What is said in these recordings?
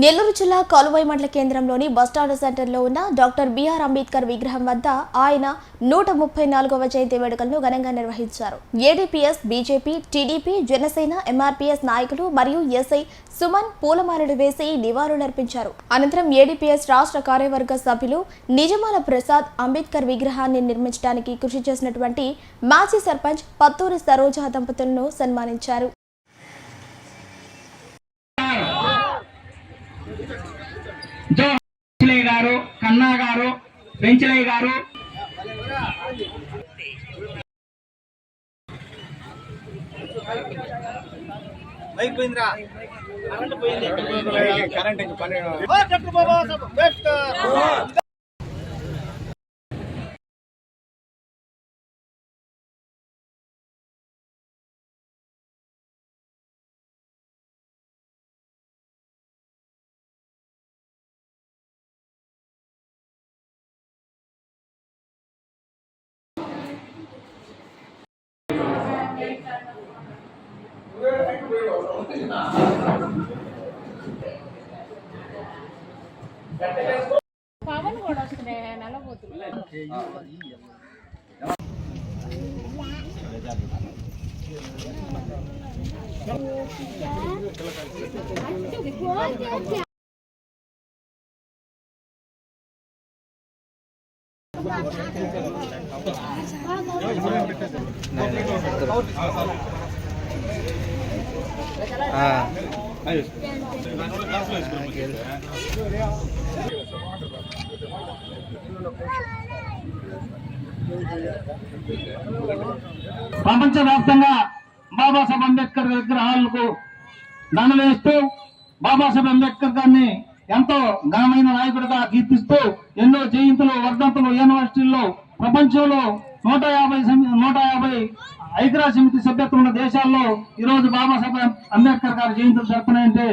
నెల్లూరు జిల్లా కాలువై మండల కేంద్రంలోని బస్టాండ్ సెంటర్లో ఉన్న డాక్టర్ బిఆర్ అంబేద్కర్ విగ్రహం వద్ద ఆయన నూట ముప్పై నాలుగవ జయంతి వేడుకలను ఘనంగా నిర్వహించారు. ADPS BJP TDP Janasena MRPS నాయకులు మరియు ఎస్ఐ సుమన్ పూలమాలలు వేసి నివాళులర్పించారు. అనంతరం ఏడీపీఎస్ రాష్ట్ర కార్యవర్గ సభ్యులు నిజమాల ప్రసాద్ అంబేద్కర్ విగ్రహాన్ని నిర్మించడానికి కృషి చేసినటువంటి మాజీ సర్పంచ్ పత్తూరి సరోజా దంపతులను సన్మానించారు. వెంచలయ్య గారు కన్నా గారు వెంచలయ్య గారు. పవన్ కూడా వస్తున్నాయి నల్లబోతులు ప్రపంచ వ్యాప్తంగా బాబాసాహెబ్ అంబేద్కర్ విగ్రహాలకు దండలేస్తూ బాబాసాహెబ్ అంబేద్కర్ గారిని ఎంతో ఘనమైన నాయకుడిగా కీర్తిస్తూ ఎన్నో జయంతులు వర్ధంతులు యూనివర్సిటీల్లో ప్రపంచంలో నూట యాభై నూట యాభై ఐక్యరాజ్య సమితి సభ్యత్వం ఉన్న దేశాల్లో ఈ రోజు బాబాసాహెబ్ అంబేద్కర్ గారి జయంతులు జరుపుతున్నాయంటే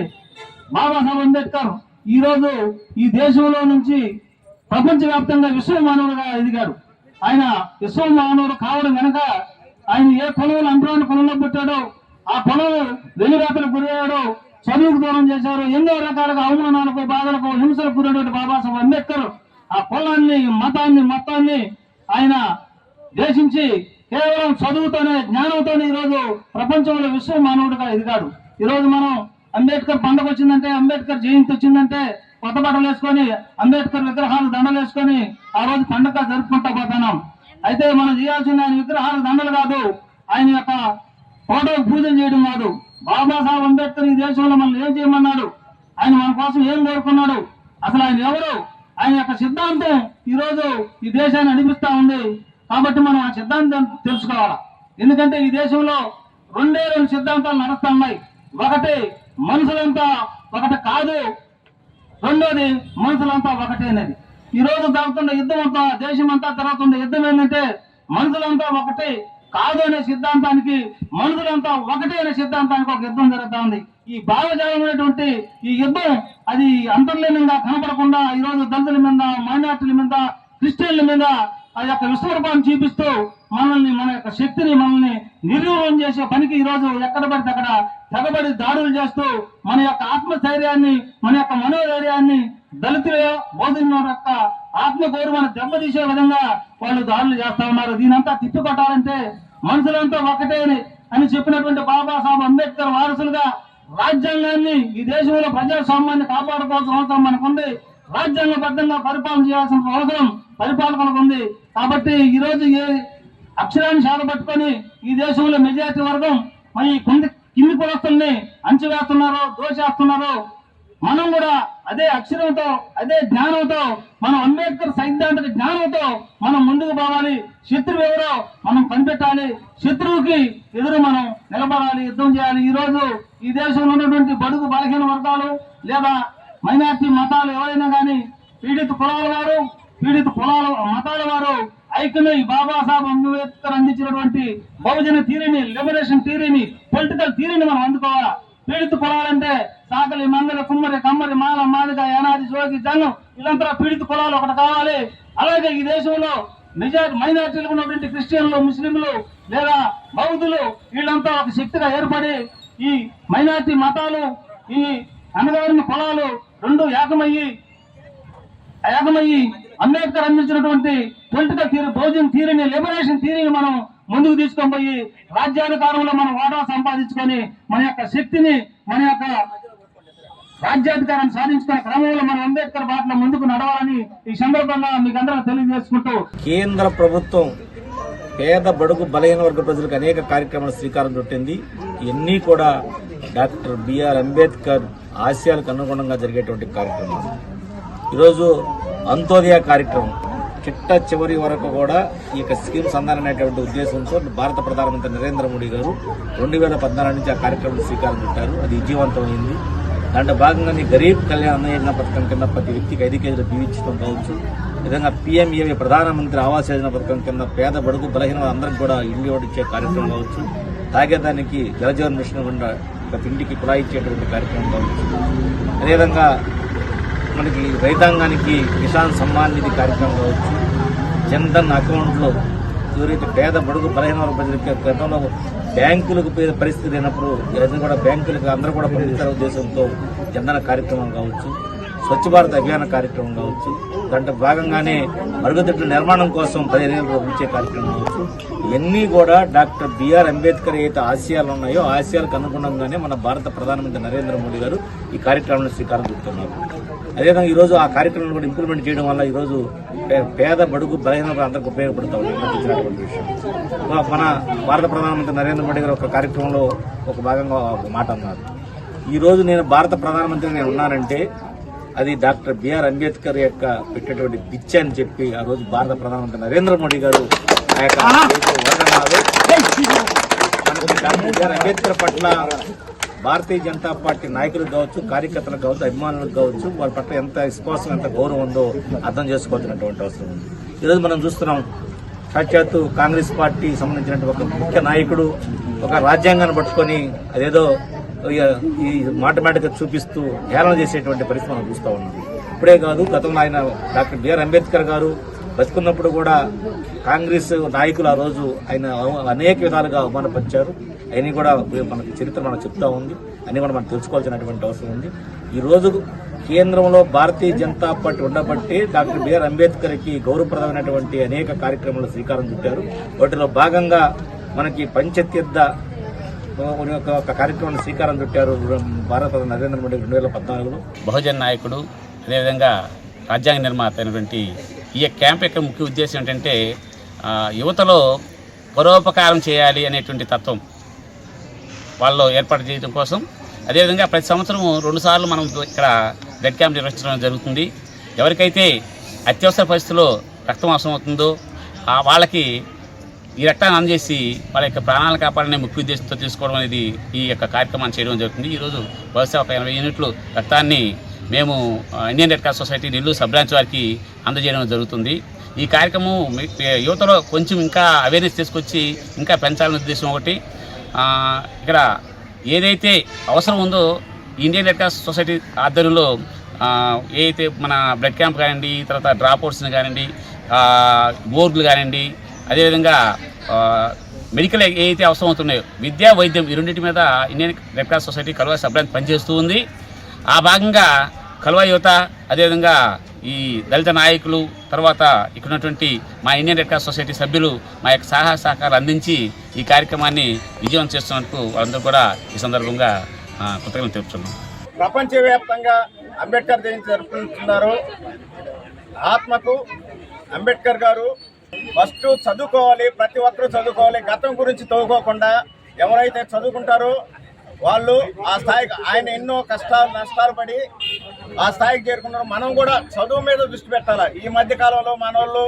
బాబాసాహెబ్ అంబేద్కర్ ఈ రోజు ఈ దేశంలో నుంచి ప్రపంచవ్యాప్తంగా విశ్వ ఎదిగారు. ఆయన విశ్వమానవుడు కావడం కనుక ఆయన ఏ పొలంలో అంటరాని పొలంలో పెట్టాడో ఆ పొలం వెలిరాతలకు గురయ్యాడో చదువుకు దూరం చేశారు ఎన్నో రకాలుగా అవమానాలకు బాధలకు హింసలకు గురైనటువంటి బాబాసాహెబ్ అంబేద్కర్ ఆ కులాన్ని మతాన్ని మొత్తాన్ని ఆయన దేశించి కేవలం చదువుతోనే జ్ఞానంతోనే ఈరోజు ప్రపంచంలో విశ్వ మానవుడిగా ఎదిగాడు ఈరోజు మనం అంబేద్కర్ పండుగ వచ్చిందంటే అంబేద్కర్ జయంతి వచ్చిందంటే కొత్త బట్టలు వేసుకొని అంబేద్కర్ విగ్రహాలు దండలు వేసుకొని ఆ రోజు పండుగ జరుపుకుంటా పోతున్నాం. అయితే మనం చేయాల్సింది ఆయన విగ్రహాలు దండలు కాదు ఆయన యొక్క ఫోటోకు పూజలు చేయడం కాదు. బాబాసాహెబ్ అంబేద్కర్ ఈ దేశంలో మనల్ని ఏం చేయమన్నాడు? ఆయన మన కోసం ఏం కోరుకున్నాడు? అసలు ఆయన ఎవరు? ఆయన యొక్క సిద్ధాంతం ఈ రోజు ఈ దేశాన్ని నడిపిస్తా ఉంది. కాబట్టి మనం ఆ సిద్ధాంతం తెలుసుకోవాలి? ఎందుకంటే ఈ దేశంలో రెండే రెండు సిద్ధాంతాలు నడుస్తున్నాయి. ఒకటి మనుషులంతా ఒకటి కాదు రెండోది మనుషులంతా ఒకటేనది ఈ రోజు జరుగుతున్న యుద్ధం అంతా దేశం అంతా జరుగుతున్న యుద్ధం ఏంటంటే మనుషులంతా ఒకటి కాదు అనే సిద్ధాంతానికి మనుషులంతా ఒకటే అనే సిద్ధాంతానికి ఒక యుద్ధం జరుగుతా ఉంది. ఈ భావజాలమైనటువంటి ఈ యుద్ధం అది అంతర్లీనంగా కనపడకుండా ఈ రోజు దళితుల మీద మైనార్టీల మీద క్రిస్టియన్ల మీద ఆ యొక్క విశ్వరూపాన్ని చూపిస్తూ మనల్ని మన యొక్క శక్తిని మనల్ని నిర్వీర్యం చేసే పనికి ఈ రోజు ఎక్కడ పడితే అక్కడ తెగబడి దాడులు చేస్తూ మన యొక్క ఆత్మస్థైర్యాన్ని మన యొక్క మనోధైర్యాన్ని దళితుల బోధిన యొక్క ఆత్మ గౌరవాన్ని దెబ్బతీసే విధంగా వాళ్ళు దాడులు చేస్తా ఉన్నారు. దీనంతా తిప్పికొట్టాలంటే మనుషులంతా ఒకటే అని- చెప్పినటువంటి బాబాసాహెబ్ అంబేద్కర్ వారసులుగా రాజ్యాంగాన్ని ఈ దేశంలో ప్రజాస్వామ్యాన్ని కాపాడుకోవాల్సిన అవసరం మనకుంది. రాజ్యాంగబద్ధంగా పరిపాలన చేయాల్సిన అవసరం పరిపాలకులకు ఉంది. కాబట్టి ఈ రోజు ఏ అక్షరాన్ని సాగబట్టుకొని ఈ దేశంలో మెజార్టీ వర్గం మరి కింది కింది కులస్తుల్ని అంచివేస్తున్నారో దోషేస్తున్నారో మనం కూడా అదే అక్షరంతో అదే జ్ఞానంతో మనం అంబేద్కర్ సైద్ధాంతిక జ్ఞానంతో మనం ముందుకు పోవాలి. శత్రువు ఎవరో మనం కనిపెట్టాలి. శత్రువుకి ఎదురు మనం నిలబడాలి యుద్ధం చేయాలి. ఈ రోజు ఈ దేశంలో ఉన్నటువంటి బడుగు బలహీన వర్గాలు లేదా మైనార్టీ మతాలు ఎవరైనా కానీ పీడిత కులాల వారు పీడిత కులాల మతాల వారు ఐక్యమే బాబాసాహెబ్ అంబేద్కర్ అందించినటువంటి బహుజన థీరీని లిబరేషన్ థీరీని పొలిటికల్ థీరీని మనం అందుకోవాలా? పీడిత కులాలంటే సాకలి మంగళ కుమ్మరి కమ్మరి మాల మాదిగ యానాది జోగి జంగం వీళ్ళంతా పీడిత కులాలు ఒకటి కావాలి. అలాగే ఈ దేశంలో మెజారిటీ మైనార్టీలు ఉన్నటువంటి క్రిస్టియన్లు ముస్లింలు లేదా బౌద్ధులు వీళ్ళంతా ఒక శక్తిగా ఏర్పడి ఈ మైనార్టీ మతాలు ఈ అన్నదారిన కులాలు రెండు ఏకమయ్యి ఏకమయ్యి అంబేద్కర్ అందించినటువంటి పొలిటికల్ థీరీ బహుజన్ థీరీని లిబరేషన్ థీరీని మనం ముందుకు తీసుకొని పోయి రాజ్యాధికారంలో మనం వాటా సంపాదించుకొని మన యొక్క శక్తిని మన యొక్క రాజ్యాధికారాన్ని సాధించుకునే క్రమంలో మనం అంబేద్కర్ బాటలో ముందుకు నడవాలని ఈ సందర్భంగా మీకు అందరూ తెలియజేసుకుంటూ కేంద్ర ప్రభుత్వం పేద బడుగు బలహీన వర్గ ప్రజలకు అనేక కార్యక్రమాలు శ్రీకారం చుట్టింది. ఇవన్నీ కూడా డాక్టర్ బిఆర్ అంబేద్కర్ ఆశయాలకు అనుగుణంగా జరిగేటువంటి కార్యక్రమాలు. ఈరోజు అంత్యోదయ కార్యక్రమం. చిట్ట చివరి వరకు కూడా ఈ యొక్క స్కీమ్స్ అందాలనేటువంటి ఉద్దేశంతో భారత ప్రధానమంత్రి నరేంద్ర మోడీ గారు రెండు వేల పద్నాలుగు నుంచి ఆ కార్యక్రమం శ్రీకారం చుట్టారు అది విజయవంతమైంది. దాంట్లో భాగంగానే గరీబ్ కళ్యాణ్ అన్న యోజన పథకం కింద ప్రతి వ్యక్తికి ఐదు కేజీలు బియ్యించడం కావచ్చు. విధంగా పీఎంఏ ప్రధానమంత్రి ఆవాస్ యోజన పథకం కింద పేద బడుగు బలహీన అందరికి కూడా ఇండి ఇచ్చే కార్యక్రమం కావచ్చు. తాగేదానికి జలజీవన్ మిషన్ గుండా ప్రతి ఇంటికి కుళాయి ఇచ్చేటువంటి కార్యక్రమం కావచ్చు. అదేవిధంగా మనకి రైతాంగానికి కిసాన్ సమ్మాన్ నిధి కార్యక్రమం కావచ్చు జన్ధన్ అకౌంట్లో ఎవరైతే పేద బడుగు బలహీన ప్రజలకి గతంలో బ్యాంకులకు పోయే పరిస్థితి లేనప్పుడు ఇవన్నీ కూడా బ్యాంకులకు అందరూ కూడా పంపిస్తారు ఉద్దేశంతో జన్ధన కార్యక్రమం కావచ్చు స్వచ్ఛ భారత్ అభియాన కార్యక్రమం కావచ్చు దాంట్లో భాగంగానే మరుగుదొడ్ల నిర్మాణం కోసం పదిహేను ఏళ్ళు కార్యక్రమం కావచ్చు. ఇవన్నీ కూడా డాక్టర్ బిఆర్ అంబేద్కర్ ఏదైతే ఆశయాలు ఉన్నాయో ఆశయాలకు అనుగుణంగానే మన భారత ప్రధానమంత్రి నరేంద్ర మోడీ గారు ఈ కార్యక్రమాన్ని శ్రీకారం చుడుతున్నారు అదేవిధంగా ఈరోజు ఆ కార్యక్రమాన్ని కూడా ఇంప్లిమెంట్ చేయడం వల్ల ఈరోజు పేద బడుగు బలహీన అందరికి ఉపయోగపడుతూ ఉంది. విషయం. మన- భారత ప్రధానమంత్రి నరేంద్ర మోడీ గారు ఒక కార్యక్రమంలో ఒక భాగంగా ఒక మాట అన్నారు. ఈ రోజు నేను భారత ప్రధానమంత్రి నేను ఉన్నానంటే అది డాక్టర్ బిఆర్ అంబేద్కర్ యొక్క పెట్టేటువంటి పిచ్చి అని చెప్పి ఆ రోజు భారత ప్రధానమంత్రి నరేంద్ర మోడీ గారు ఆ యొక్క బిఆర్ అంబేద్కర్ పట్ల భారతీయ జనతా పార్టీ నాయకులు కావచ్చు కార్యకర్తలకు కావచ్చు అభిమానులకు కావచ్చు వాళ్ళ పట్ల ఎంత విశ్వాసం ఎంత గౌరవం ఉందో అర్థం చేసుకోవాల్సినటువంటి అవసరం ఉంది. ఈరోజు మనం చూస్తున్నాం సాక్షాత్తు కాంగ్రెస్ పార్టీ సంబంధించినటువంటి ఒక ముఖ్య నాయకుడు ఒక రాజ్యాంగాన్ని పట్టుకొని అదేదో ఇక ఈ మాటమాటిక చూపిస్తూ హేళన చేసేటువంటి పరిస్థితి మనం చూస్తూ ఉన్నాం. ఇప్పుడే కాదు గతంలో ఆయన డాక్టర్ బిఆర్ అంబేద్కర్ గారు బతుకున్నప్పుడు కూడా కాంగ్రెస్ నాయకులు ఆ రోజు ఆయన అనేక విధాలుగా అవమానపరిచారు. అవన్నీ కూడా మనకి చరిత్ర మనకు చెప్తా ఉంది. అన్నీ కూడా మనం తెలుసుకోవాల్సినటువంటి అవసరం ఉంది. ఈ కేంద్రంలో భారతీయ జనతా పార్టీ ఉండబట్టి డాక్టర్ బిఆర్ అంబేద్కర్కి గౌరవప్రదమైనటువంటి అనేక కార్యక్రమాలు శ్రీకారం చుట్టారు. వాటిలో భాగంగా మనకి పంచతీర్థ ఒక ఒక కార్యక్రమాన్ని శ్రీకారం చుట్టారు భారత నరేంద్ర మోడీ రెండు వేల పద్నాలుగులో. బహుజన్ నాయకుడు అదేవిధంగా రాజ్యాంగ నిర్మాత అయినటువంటి ఈ క్యాంప్ యొక్క ముఖ్య ఉద్దేశం ఏంటంటే యువతలో పరోపకారం చేయాలి అనేటువంటి తత్వం వాళ్ళు ఏర్పాటు చేయడం కోసం. అదేవిధంగా ప్రతి సంవత్సరం రెండుసార్లు మనం ఇక్కడ బ్లడ్ క్యాంప్ నిర్వహించడం జరుగుతుంది. ఎవరికైతే అత్యవసర పరిస్థితిలో రక్తం అవసరం అవుతుందో ఆ వాళ్ళకి ఈ రక్తాన్ని అందజేసి వాళ్ళ యొక్క ప్రాణాలను కాపాడనే ముఖ్య ఉద్దేశంతో తీసుకోవడం అనేది ఈ యొక్క కార్యక్రమాన్ని చేయడం జరుగుతుంది. ఈరోజు బహుశా ఒక ఎనభై యూనిట్లు రక్తాన్ని మేము Indian Red Cross Society Nellore sub branch వారికి అందజేయడం జరుగుతుంది. ఈ కార్యక్రమం యువతలో కొంచెం ఇంకా అవేర్నెస్ తీసుకొచ్చి ఇంకా పెంచాలనే ఉద్దేశం ఒకటి. ఇక్కడ ఏదైతే అవసరం ఉందో ఇండియన్ రెడ్ క్రాస్ సొసైటీ ఆధ్వర్యంలో ఏదైతే మన బ్లడ్ క్యాంప్ కానివ్వండి తర్వాత డ్రాప్ అవుట్స్ని కానివ్వండి బోర్డులు కానివ్వండి అదేవిధంగా మెడికల్ ఏదైతే అవసరం అవుతున్నాయో విద్యా వైద్యం ఈ రెండింటి మీద ఇండియన్ రెడ్ క్రాస్ సొసైటీ కలువ సబ్ పనిచేస్తూ ఉంది. ఆ భాగంగా కలువ యువత అదేవిధంగా ఈ దళిత నాయకులు తర్వాత ఇక్కడ ఉన్నటువంటి మా ఇండియన్ రెడ్ క్రాస్ సొసైటీ సభ్యులు మా యొక్క సహాయ సహకారాలు అందించి ఈ కార్యక్రమాన్ని విజయం చేస్తున్నందుకు వాళ్ళందరూ కూడా ఈ సందర్భంగా కృతజ్ఞతలు తెలుపుతున్నాం. ప్రపంచవ్యాప్తంగా అంబేద్కర్ జయంతి జరుపుకుంటున్నారు. ఆత్మకు అంబేద్కర్ గారు ఫస్ట్ చదువుకోవాలి ప్రతి ఒక్కరూ చదువుకోవాలి గతం గురించి తవ్వుకోకుండా ఎవరైతే చదువుకుంటారో వాళ్ళు ఆ స్థాయికి ఆయన ఎన్నో కష్టాలు నష్టాలు పడి ఆ స్థాయికి చేరుకున్నారు. మనం కూడా చదువు మీద దృష్టి పెట్టాలి? ఈ మధ్య కాలంలో మన వాళ్ళు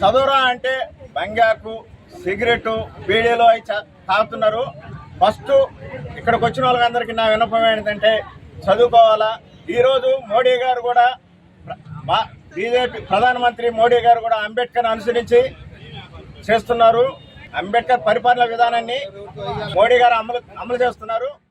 చదువురా అంటే బంగాకు సిగరెట్ బీడీలు అవి తాగుతున్నారు. ఫస్ట్ ఇక్కడికి వచ్చిన వాళ్ళందరికీ నా విన్నపం ఏంటంటే చదువుకోవాలా? ఈరోజు మోడీ గారు కూడా బీజేపీ ప్రధానమంత్రి మోడీ గారు కూడా అంబేద్కర్ అనుసరించి చేస్తున్నారు. అంబేద్కర్ పరిపాలన విధానాన్ని మోడీ గారు అమలు అమలు చేస్తున్నారు.